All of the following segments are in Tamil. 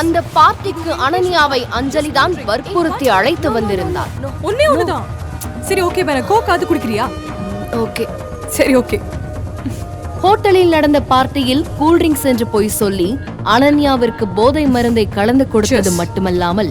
அந்த பார்ட்டிக்கு அனன்யாவை அஞ்சலி தான் வற்புறுத்தி அழைத்து வந்திருந்தார். ஒன்னே ஒண்ணுதான். சரி ஓகே வேற கோக்காது குடிக்கிறியா? ஓகே. சரி ஓகே ஹோட்டலில் நடந்த பார்ட்டியில் கூல்ட்ரிங்க்ஸ் என்று போய் சொல்லி அனன்யாவிற்கு போதை மருந்தை கலந்து கொடுத்தது. மட்டுமல்லாமல்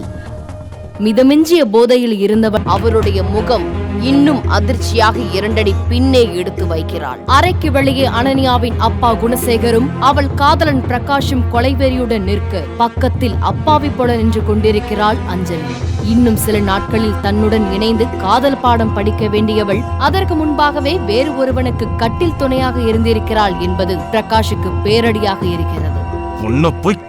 மிதமிஞ்சிய போதையில் இருந்தவர் அவருடைய முகம் இன்னும் அதிர்ச்சியாக இரண்டடி பின்னே எடுத்து வைக்கிறாள். அறைக்கு வெளியே அனன்யாவின் அப்பா குணசேகரும் அவள் காதலன் பிரகாஷும் கொலைவெறியுடன் நிற்க பக்கத்தில் அப்பாவி போல நின்று கொண்டிருக்கிறாள் அஞ்சலி. இன்னும் சில நாட்களில் தன்னுடன் இணைந்து காதல் பாடம் படிக்க வேண்டியவள் அதற்கு முன்பாகவே வேறு ஒருவனுக்கு கட்டில் துணையாக இருந்திருக்கிறாள் என்பது பிரகாஷுக்கு பேரடியாக இருக்கிறது. போய்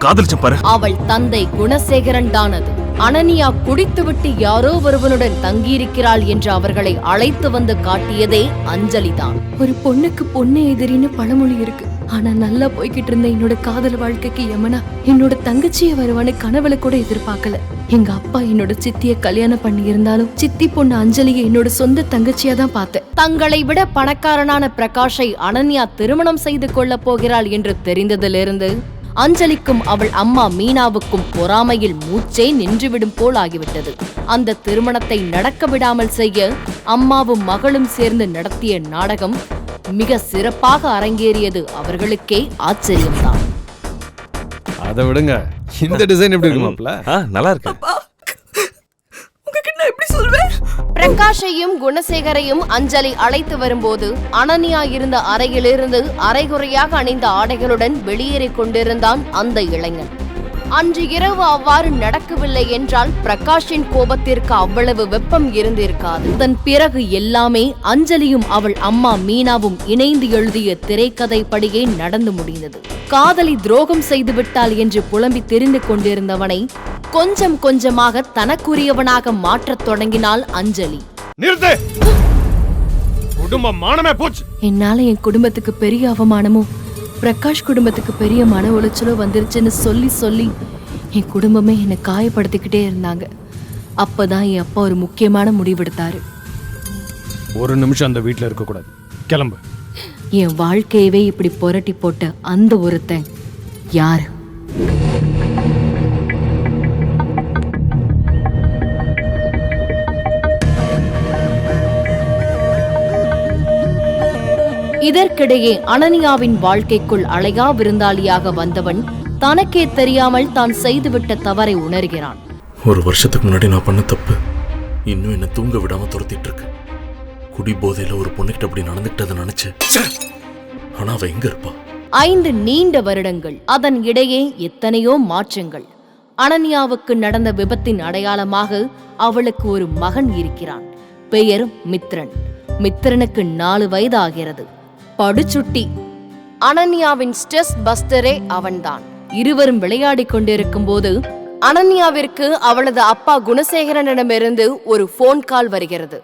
அவள் தந்தை குணசேகரன் தானது அனனியா குடித்துவிட்டு யாரோ ஒருவனுடன் தங்கியிருக்கிறாள் என்று அவர்களை அழைத்து வந்து காட்டியதே அஞ்சலிதான். ஒரு பொண்ணுக்கு பொண்ணு எதிரின்னு பழமொழி இருக்கு. ஆனா நல்லா போய்கிட்டு இருந்த என்னோட காதல் வாழ்க்கைக்கு யமனா என்னோட தங்கச்சிய வருவான்னு கனவுல கூட எதிர்பார்க்கல. எங்க அப்பா என்னோட சித்திய கல்யாணம் பண்ணி இருந்தாலும் சித்தி பொண்ணு அஞ்சலியை என்னோட சொந்த தங்கச்சியா தான் பார்த்தேன். தங்களை விட பணக்காரனான பிரகாஷை அனன்யா திருமணம் செய்து கொள்ளப் போகிறாள் என்று தெரிந்ததிலிருந்து அஞ்சலிக்கும் அவள் அம்மா மீனாவுக்கும் பொறாமையில் மூச்சே நின்றுவிடும் போல் ஆகிவிட்டது அந்த திருமணத்தை நடக்க விடாமல் செய்ய அம்மாவும் மகளும் சேர்ந்து நடத்திய நாடகம் மிக சிறப்பாக அரங்கேறியது அவர்களுக்கே ஆச்சரியம்தான். அதை விடுங்க. இந்த டிசைன் எப்படி இருக்கு மாப்ள நல்லா இருக்கு உங்ககிட்ட எப்படி சொல்வேன்? பிரகாஷையும் குணசேகரையும் அஞ்சலி அழைத்து வரும்போது அனன்யா இருந்த அறையிலிருந்து அரைகுறையாக அணிந்த ஆடைகளுடன் வெளியேறிக் கொண்டிருந்தான் அந்த இளைஞன். அன்று இரவு அவ்வாறு நடக்கவில்லை என்றால் பிரகாஷின் கோபத்திற்கு அவ்வளவு வெப்பம் இருந்திருக்காது. அதன் பிறகு எல்லாமே அஞ்சலியும் அவள் அம்மா மீனாவும் இணைந்து எழுதிய திரைக்கதைப்படியே நடந்து முடிந்தது. காதலி துரோகம் செய்து விட்டாள் என்று புலம்பி தெரிந்து கொண்டிருந்தவனை கொஞ்சம் கொஞ்சமாக தனக்குரியவனாக மாற்றத் தொடங்கினாள் அஞ்சலி. நிறுத்து! குடும்பம் மானமே போச்சு. என்னால என் குடும்பத்துக்கு பெரிய அவமானமும் பிரகாஷ் குடும்பத்துக்கு பெரிய மன உளைச்சலோ வந்துருச்சுன்னு சொல்லி சொல்லி என் குடும்பமே என்னை காயப்படுத்திக்கிட்டே இருந்தாங்க. அப்பதான் என் அப்பா ஒரு முக்கியமான முடிவெடுத்தாரு. ஒரு நிமிஷம் அந்த வீட்ல இருக்க கூடாது கிளம்பு. என் வாழ்க்கையவே இப்படி புரட்டி போட்ட அந்த ஒருத்தன் யாரு? இதற்கிடையே அனனியாவின் வாழ்க்கைக்குள் அழையா விருந்தாளியாக வந்தவன் தனக்கே தெரியாமல் தான் செய்துவிட்ட தவறை உணர்கிறான். ஒரு வருஷத்துக்கு முன்னாடி நான் பண்ண தப்பு. இன்னும் என்ன தூங்க விடாம துரத்திட்டு இருக்கு குடி போதையில ஒரு பொண்ணுகிட்ட அப்படி நடந்துக்கிட்டதை நினைச்சு. ச்சே! ஆனா அவ எங்க இருப்பா? ஐந்து நீண்ட வருடங்கள். அதன் இடையே எத்தனையோ மாற்றங்கள். அனன்யாவுக்கு நடந்த விபத்தின் அடையாளமாக அவளுக்கு ஒரு மகன் இருக்கிறான். பெயர் மித்ரன். மித்ரனுக்கு நாலு வயது ஆகிறது படுசுட்டி. அனன்யாவின் ஸ்ட்ரெஸ் பஸ்டரே அவன்தான். இருவரும் விளையாடிக் கொண்டிருக்கும் போது அனன்யாவிற்கு அவளது அப்பா குணசேகரனிடமிருந்து ஒரு ஃபோன் கால் வருகிறது.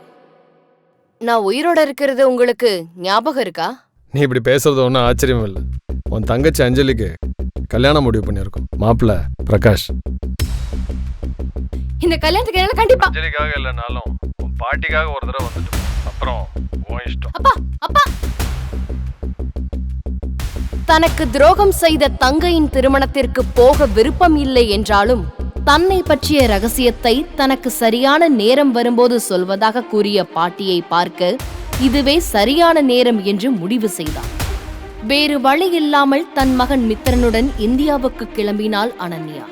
நான் உயிரோட இருக்கிறது உங்களுக்கு ஞாபகம் இருக்கா? நீ இப்படி பேசுறது ஒன்றும் ஆச்சரியம் இல்லை. உன் தங்கச்சி அஞ்சலிக்கு கல்யாணம் முடிவு பண்ணியிருக்கோம். மாப்பிள்ள பிரகாஷ். இந்த கல்யாணத்துக்கு என்னால கண்டிப்பா அஞ்சலிக்காக இல்லைனாலும் உன் பாட்டிக்காக ஒரு தடவை வந்துட்டு அப்புறம் உன் இஷ்டம். அப்பா அப்பா! தனக்கு துரோகம் செய்த தங்கையின் திருமணத்திற்கு போக விருப்பம் இல்லை என்றாலும் தன்னை பற்றிய ரகசியத்தை தனக்கு சரியான நேரம் வரும்போது சொல்வதாக கூறிய பாட்டியை பார்க்க இதுவே சரியான நேரம் என்று முடிவு செய்தார் வேறு வழி இல்லாமல் தன் மகன் மித்திரனுடன் இந்தியாவுக்கு கிளம்பினாள் அனன்யா.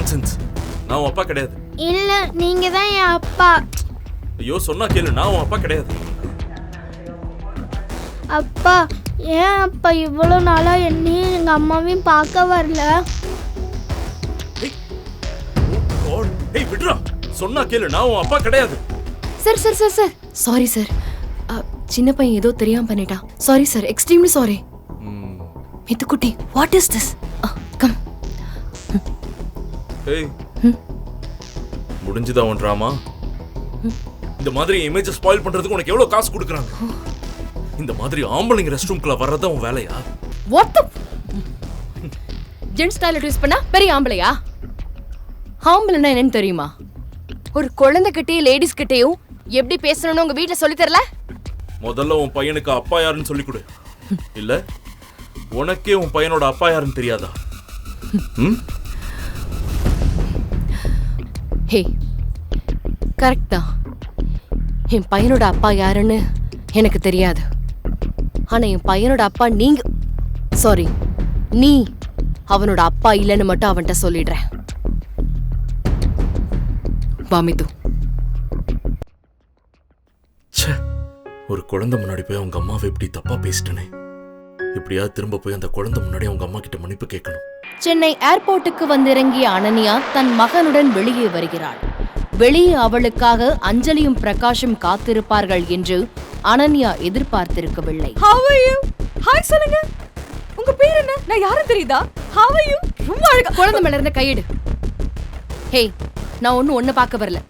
நான்சென்ஸ் நான் உன் அப்பா கிடையாது. இல்ல நீங்க தான் என் அப்பா. ஐயோ சொன்னா கேளு நான் உன் அப்பா கிடையாது. அப்பா ஏன் அப்பா இவ்வளோ நாளா என்னையும் எங்க அம்மாவையும் பார்க்க வரல. ஏய் விட்றா. சொன்னா கேளு நான் உன் அப்பா கிடையாது. Sir sir sir sir. Sorry. Sir சின்ன பையன் ஏதோ தெரியாம பண்ணிட்டான். சாரி. சார் எக்ஸ்ட்ரீம்லி சாரி மித்துக்குட்டி வாட் இஸ் திஸ் ஏய். முடிஞ்சுதா உன் ட்ராமா இந்த மாதிரி இமேஜ் ஸ்பாயில் பண்றதுக்கு உனக்கு எவ்வளவு காசு கொடுக்குறாங்க? இந்த மாதிரி ஆம்பளைங்க ரெஸ்ட் ரூம்குள்ள வர்றதா உன் வேலையா? What the gents toilet use பண்ணா பெரிய ஆம்பளையா? ஆம்பளைன்னா என்னன்னு தெரியுமா? ஒரு குழந்தைகிட்டயும் லேடிஸ் கிட்டயும் எப்படி பேசணும்னு உங்க வீட்ல சொல்லி தரல? முதல்ல உன் பையனுக்கு அப்பா யாருன்னு சொல்லி கொடு. இல்ல உனக்கே உன் பையனோட அப்பா யாருன்னு தெரியாதா? ம்? ஹே கரெக்ட் தான். என் பையனோட அப்பா யாருன்னு எனக்கு தெரியாது. ஆனால் என் பையனோட அப்பா நீங்க சாரி நீ அவனோட அப்பா இல்லைன்னு மட்டும் அவன்கிட்ட சொல்லிடுறேன் வாமித்து ஒரு குழந்தை முன்னாடி போய் அவங்க அம்மாவை இப்படி தப்பா பேசிட்டனே. இப்படியாவது திரும்ப போய் அந்த குழந்தை முன்னாடி அவங்க அம்மா கிட்ட மன்னிப்பு கேட்கணும். சென்னை ஏர்போர்ட்டுக்கு வந்திறங்கிய அனன்யா தன் மகனுடன் வெளியே வருகிறாள். வெளியே அவளுக்காக அஞ்சலியும் பிரகாஷும் காத்திருப்பார்கள் என்று அனன்யா எதிர்பார்த்திருக்கவில்லை? ஹாய் சொல்லுங்க. உங்க பேர் என்ன? நான் யாரும் தெரியுதா? You? ரொம்ப அழகா குழந்தை மேல இருந்த கையெடு. ஹே நான் ஒன்னும் ஒண்ணு பார்க்க வரல.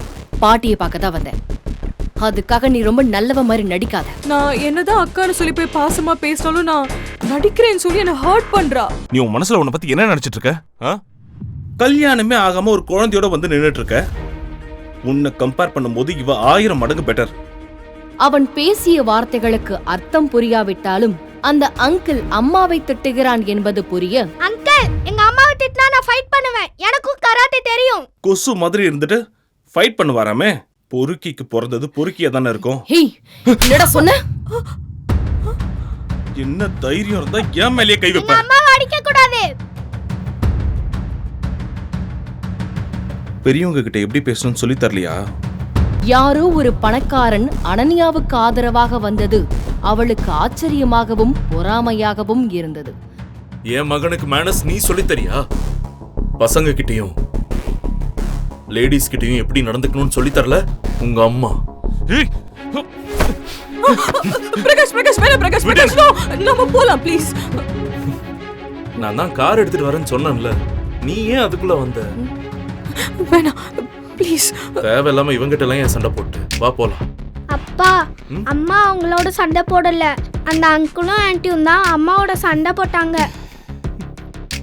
பாட்டியை பார்க்க தான் வந்தேன். அதுக்காக நீ ரொம்ப நல்லவ மாதிரி நடிக்காத. நான் என்னதான் அக்கான்னு சொல்லி போய் பாசமா பேசினாலும் நான் நடிக்கிறேன்னு சொல்லி என்ன ஹர்ட் பண்றா. நீ உன் மனசுல உன்னை பத்தி என்ன நினைச்சிட்டு இருக்க? ஆ? கல்யாணமே ஆகாம ஒரு குழந்தையோட வந்து நின்னுட்டு இருக்க. உன்னை கம்பேர் பண்ணும்போது இவ ஆயிரம் மடங்கு பெட்டர் அவன் பேசிய வார்த்தைகளுக்கு அர்த்தம் புரியாவிட்டாலும் அந்த அங்கிள் அம்மாவை திட்டுகிறான் என்பது புரிய அங்கிள் எங்க அம்மாவை திட்டினா நான் ஃபைட் பண்ணுவேன். எனக்கும் கராத்தே தெரியும். கொசு மாதிரி இருந்துட்டு ஃபைட் பண்ண வராமே பொறுக்கிக்கு பிறந்தது பொறுக்கியா தானே இருக்கும். ஹே என்னடா சொன்ன? என்ன தைரியம் இருந்தா ஏன் மேலேயே கை வைப்பேன் அம்மாவை அடிக்க கூடாது பெரியவங்க கிட்ட எப்படி பேசணும்னு சொல்லி தரலையா? யாரோ ஒரு பணக்காரன் அனன்யாவுக்கு ஆதரவாக வந்தது. அவளுக்கு ஆச்சரியமாகவும் பொறாமையாகவும் இருந்தது. என் மகனுக்கு மேனஸ் நீ சொல்லித் தரியா? பசங்க கிட்டயும் லேடிஸ் கிட்டயும் எப்படி நடந்துக்கணும்னு சொல்லித் தரல? உங்க அம்மா. ஏய், ஹு, பிரகாஷ் பிரகாஷ் வேணாம் பிரகாஷ் பிரகாஷ். No. நம்ம போலாம் ப்ளீஸ் நான் தான் கார் எடுத்துட்டு வரேன்னு சொன்னேன்ல. நீ ஏன் அதுக்குள்ள வந்த? வேணாம் ப்ளீஸ் தேவையில்லாம இவங்கிட்ட எல்லாம் ஏன் சண்டை போட்டு? வா போலாம். அப்பா அம்மா அவங்களோட சண்டை போடல. அந்த அங்கிளும் ஆன்ட்டியும் தான் அம்மாவோட சண்டை போட்டாங்க.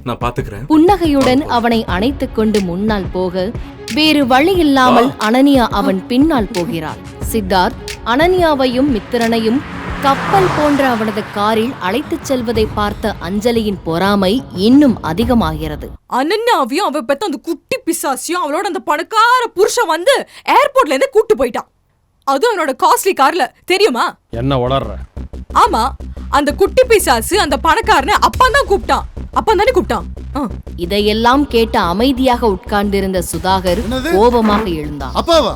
நான் பாத்துக்கிறேன். புன்னகையுடன் அவனை அணைத்துக் கொண்டு முன்னால் போக வேறு வழி இல்லாமல் அனன்யா அவன் பின்னால் போகிறாள். சித்தார்த் அனன்யாவையும் மித்திரனையும் கப்பல் போன்ற அவனது காரில் அழைத்துச் செல்வதை பார்த்த அஞ்சலியின் பொறாமை இன்னும் அதிகமாகிறது. அனன்யாவையும் அவ பெத்த அந்த குட்டி பிசாசியும் அவளோட அந்த பணக்கார புருஷன் வந்து ஏர்போர்ட்ல இருந்து கூட்டு போயிட்டான். அதுவும் அவனோட காஸ்ட்லி கார்ல தெரியுமா? என்ன வளர்ற ஆமா. அந்த குட்டி பிசாசு அந்த பணக்காரனை அப்பா தான் கூப்பிட்டான். அப்பா தானே கூப்பிட்டான். ஆ. இதையெல்லாம் கேட்ட அமைதியாக உட்கார்ந்திருந்த சுதாகர்? கோபமாக எழுந்தான். அப்பாவா?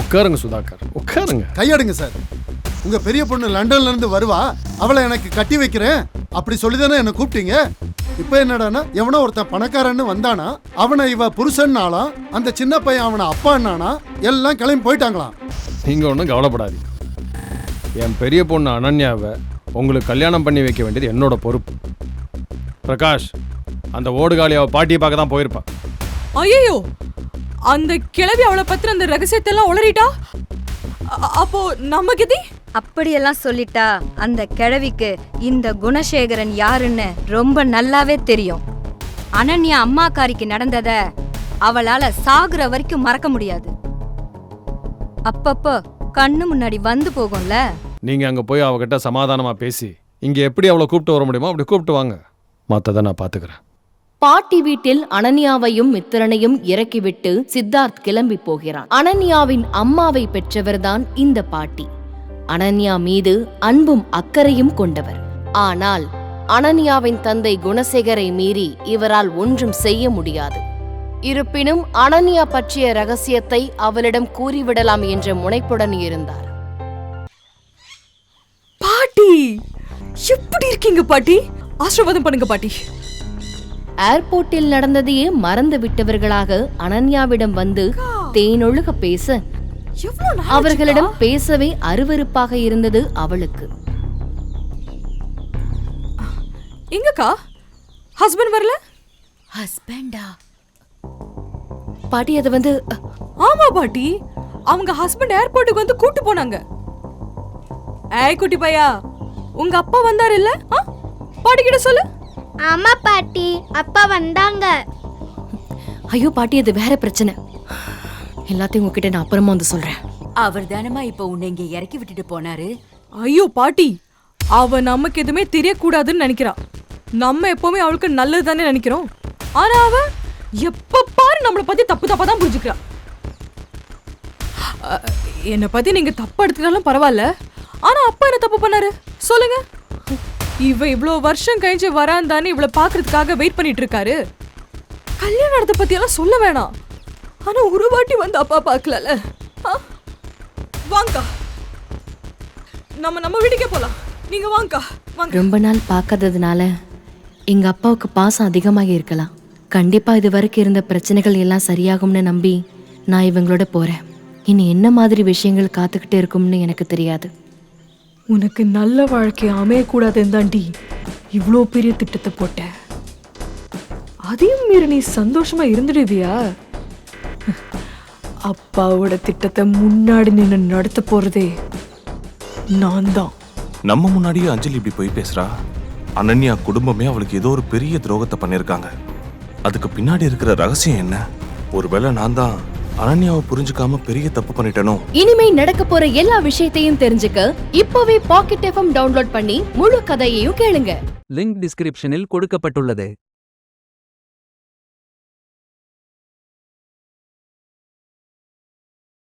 உட்காருங்க சுதாகர் உட்காருங்க. கையடுங்க சார். உங்க பெரிய பொண்ணு லண்டன்ல இருந்து வருவா. அவளை எனக்கு கட்டி வைக்கிறேன். அப்படி சொல்லிதானே என்ன கூப்பிட்டீங்க? இப்ப என்னடான்னா எவனோ ஒருத்தன் பணக்காரன்னு வந்தானா அவனை இவ புருஷன்னாலாம் அந்த சின்ன பையன் அவனை அப்பான்னானா எல்லாம் கிளம்பி போயிட்டாங்களாம். நீங்க ஒன்றும் கவலைப்படாதீங்க. என் பெரிய பொண்ணு அனன்யாவை உங்களுக்கு கல்யாணம் பண்ணி வைக்க வேண்டியது என்னோட பொறுப்பு. பிரகாஷ் அந்த ஓடுகாலி அவ பாட்டியை பார்க்க தான் போயிருப்பா. ஐயோ அந்த கிழவி அவளை பத்தின அந்த ரகசியத்தை எல்லாம் உளறிட்டா அப்போ நம்ம கதி? அப்படியெல்லாம் சொல்லிட்டா அந்த கிழவிக்கு இந்த குணசேகரன் யாருன்னு ரொம்ப நல்லாவே தெரியும். அனன்யா அம்மாக்காரிக்கு நடந்தத அவளால சாகுற வரைக்கும் மறக்க முடியாது. அப்பப்போ கண்ணு முன்னாடி வந்து போகும்ல? நீங்க அங்க போய் அவகிட்ட சமாதானமா பேசி இங்க எப்படி அவளை கூப்பிட்டு வர முடியுமோ அப்படி கூப்பிட்டு வாங்க. மற்றதை நான் பாத்துக்கிறேன். பாட்டி வீட்டில் அனன்யாவையும் மித்திரனையும் இறக்கிவிட்டு சித்தார்த் கிளம்பி போகிறான். அனன்யாவின் அம்மாவை பெற்றவர்தான் இந்த பாட்டி. அனன்யா மீது அன்பும் அக்கறையும் கொண்டவர். ஆனால் அனன்யாவின் தந்தை குணசேகரை மீறி இவரால் ஒன்றும் செய்ய முடியாது. இருப்பினும் அனன்யா பற்றிய ரகசியத்தை அவளிடம் கூறிவிடலாம் என்ற முனைப்புடன் இருந்தார். பாட்டி! எப்படி இருக்கீங்க பாட்டி? ஆசிர்வாதம் பண்ணுங்க பாட்டி. ஏர்போர்ட்டில் நடந்ததையே மறந்து விட்டவர்களாக அனன்யாவிடம் வந்து தேனொழுக பேச. அவர்களிடம் பேசவே அருவருப்பாக இருந்தது அவளுக்கு. எங்கக்கா? ஹஸ்பண்ட் வரல? ஹஸ்பண்டா பாட்டி அது வந்து ஆமா பாட்டி. அவங்க ஹஸ்பண்ட் ஏர்போர்ட்டுக்கு வந்து கூட்டு போனாங்க. ஏய் குட்டி பையா. உங்க அப்பா வந்தாரு இல்ல பாட்டி கிட்ட சொல்லு. ஆமா பாட்டி அப்பா வந்தாங்க. ஐயோ பாட்டி அது வேற பிரச்சனை. எல்லாத்தையும் உங்ககிட்ட நான் அப்புறமா வந்து சொல்றேன். அவர் தானமா இப்ப உன்னை இங்க இறக்கி விட்டுட்டு போனாரு? ஐயோ பாட்டி அவ நமக்கு எதுவுமே தெரியக்கூடாதுன்னு நினைக்கிறா நம்ம எப்பவுமே அவளுக்கு நல்லது தானே நினைக்கிறோம். ஆனா அவ எப்ப பாரு நம்மளை பத்தி தப்பு தப்பா தான் புரிஞ்சுக்கிறா. என்னை பத்தி நீங்க தப்பு எடுத்துக்கிட்டாலும் பரவாயில்ல. ஆனா அப்பா என்ன தப்பு பண்ணாரு? சொல்லுங்க. இவ இவ்வளோ வருஷம் கழிஞ்சு வராந்தான்னு இவளை பாக்குறதுக்காக வெயிட் பண்ணிட்டு இருக்காரு கல்யாணத்தை பத்தி எல்லாம் சொல்ல வேணாம். ஆனா ஒரு வாட்டி வந்து அப்பா பார்க்கலல. வாங்கக்கா. நம்ம நம்ம வீட்டுக்கே போலாம். நீங்க வாங்கக்கா. வாங்க ரொம்ப நாள் பார்க்காததுனால எங்க அப்பாவுக்கு பாசம் அதிகமாக இருக்கலாம். கண்டிப்பா இது வரைக்கும் இருந்த பிரச்சனைகள் எல்லாம் சரியாகும்னு நம்பி நான் இவங்களோட போறேன். இனி என்ன மாதிரி விஷயங்கள் காத்துக்கிட்டே இருக்கும்னு எனக்கு தெரியாது. உனக்கு நல்ல வாழ்க்கை அமையக்கூடாதுன்னு தாண்டி இவ்வளோ பெரிய திட்டத்தை போட்ட. அதையும் மீறி நீ சந்தோஷமா இருந்துடுவியா? அப்பாவோட திட்டத்தை முன்னாடி நின்று நடத்த போறதே நான் தான் நம்ம முன்னாடியே அஞ்சலி இப்படி போய் பேசுறா? அனன்யா குடும்பமே அவளுக்கு ஏதோ ஒரு பெரிய துரோகத்தை பண்ணியிருக்காங்க. அதுக்கு பின்னாடி இருக்கிற ரகசியம் என்ன? ஒருவேளை நான் தான் அனன்யாவை புரிஞ்சுக்காம பெரிய தப்பு பண்ணிட்டேனோ? இனிமே நடக்க போற எல்லா விஷயத்தையும் தெரிஞ்சுக்க இப்போவே பாக்கெட் எஃப்எம் டவுன்லோட் பண்ணி முழு கதையையும் கேளுங்க. லிங்க் டிஸ்கிரிப்ஷனில் கொடுக்கப்பட்டுள்ளது.